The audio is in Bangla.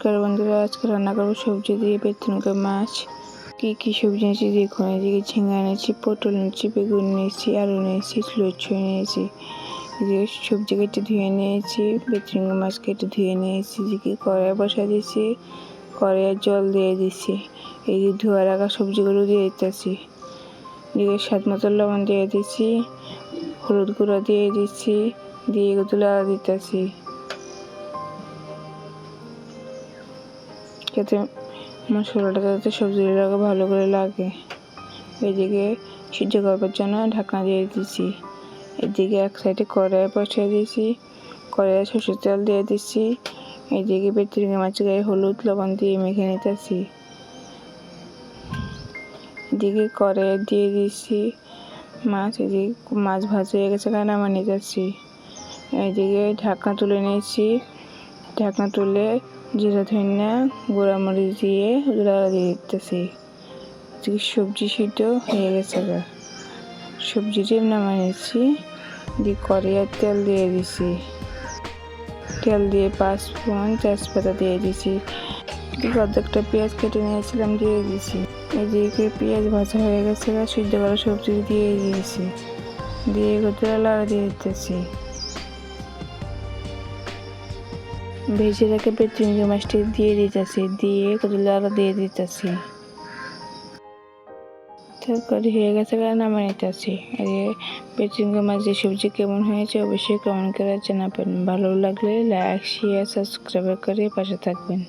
নমস্কার বন্ধুরা, আজকে রান্না করব সবজি দিয়ে বেতনকা মাছ। কী কী সবজি নিয়েছি দেখুন, এদিকে ঝিঙ্গা নিয়েছি পটল নিয়েছি বেগুন নিয়েছি আলু নিয়েছি লুচু নিয়েছি এদিকে সবজি কেটে ধুয়ে নিয়েছি বেতনকা মাছ কেটে ধুয়ে নিয়েছি। এদিকে কড়াই বসা দিয়েছি, কড়াইয়ে জল দিয়ে দিচ্ছি এই যে ধোয়া রাখা সবজিগুলো দিয়ে দিতেছি। এদিকে স্বাদ মতো লবণ দিয়ে দিচ্ছি হলুদ গুঁড়ো দিয়ে দিচ্ছি দিয়ে এগুলো দিতেছি। যাতে মশলাটা যাতে সবজিগুলোকে ভালো করে লাগে। এদিকে সিদ্ধ করবার জন্য ঢাকনা দিয়ে দিচ্ছি। এদিকে এক সাইডে কড়াই বসিয়ে দিয়েছি, কড়াইয়ে সরষের তেল দিয়ে দিচ্ছি। এদিকে বেতরিঙ্গা মাছ গায়ে হলুদ লবণ দিয়ে মেখে নিতেছি। এদিকে কড়াইয়ে দিয়ে দিচ্ছি মাছ, এদিকে মাছ ভাজ হয়ে গেছে কারণ আমার নিতেছি এদিকে ঢাকনা তুলে নিয়েছি। ঢাকনা তুলে জিরা ধনিয়া মরিচ দিয়ে ওগুলো দিয়ে দিতেছি। সবজি সিদ্ধ হয়ে গেছে সবজিটি নামাই নিচ্ছি দিয়ে কড়াইয়ে তেল দিয়ে দিছি। তেল দিয়ে পাঁচ ফোড়ন তেজপাতা দিয়ে দিছি। অর্ধেকটা পেঁয়াজ কেটে নিয়েছিলাম, দিয়ে দিছি। এদিকে পেঁয়াজ ভাজা হয়ে গেছে সিদ্ধ করা সবজি দিয়ে দিয়েছি। দিয়ে গোতলা লাড়া দিয়ে দিতেছি। ভেজে রাখে পেট্রিঙ্গি মাছটি দিয়ে দিতেছি, দিয়ে আরও দিয়ে দিতেছি। তরকারি হয়ে গেছে কারণ আমার নিতেছি। আর চিংড়ি মাছ যে সবজি কেমন হয়েছে অবশ্যই কমেন্ট করে জানাবেন। ভালো লাগলে লাইক শেয়ার সাবস্ক্রাইব করে পাশে থাকবেন।